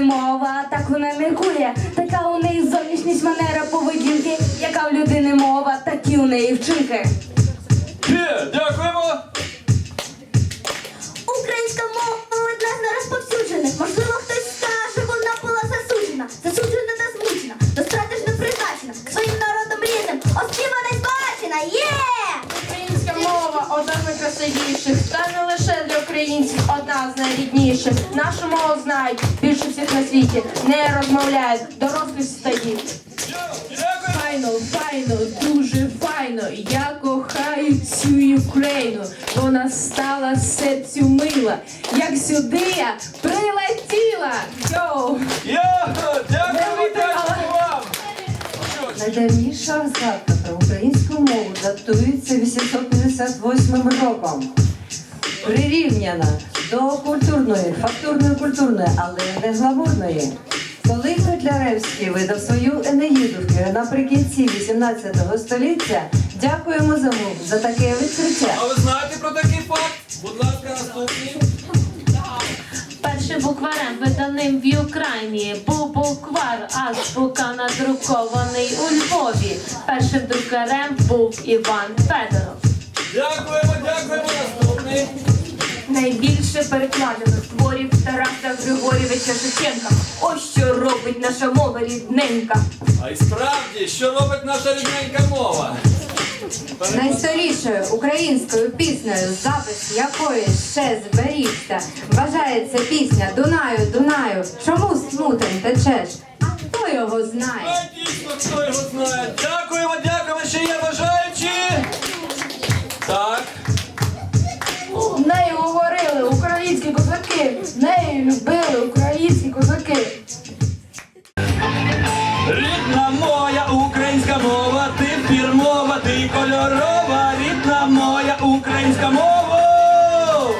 мова, так вона міркує. Така у неї зовнішність манера поведінки, яка в людини мова, такі у неї вчинки. Дякуємо. Найкрасивіших, та не лише для українців, одна з найрідніших. Нашу мову знають більше всіх на світі, не розмовляють, дорослі стають. Файно, файно, дуже файно. Я кохаю цю Україну. Вона стала серцю мила. Як сюди я прилетіла. Йоу! Найдавніша згадка про українську мову датується 858 роком. Прирівняна до культурної, фактурної культурної, але не гламурної. Коли Котляревський видав свою Енеїду наприкінці 18 століття, дякуємо за за таке відкриття. А ви знаєте про такий факт? Будь ласка, наступний. Першим букварем, виданим в Україні, був буквар азбука надрукований у Львові. Першим друкарем був Іван Федоров. Дякуємо, дякуємо, наступний. Найбільше перекладено творів Тараса Григорійовича Шевченка. Ось що робить наша мова рідненька. А й справді, що робить наша рідненька мова? Найстарішою українською піснею, запис якої ще зберігся, вважається пісня Дунаю, Дунаю, чому смутен течеш? А хто його знає? А дійсно, хто його знає. Дякуємо, дякуємо, ще є бажаючі. Так. Нею говорили українські козаки, нею любили українські козаки. Рідна українська мова.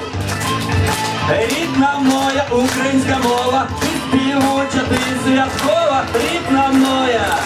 Рідна моя українська мова, ти співуча, ти святкова, рідна моя,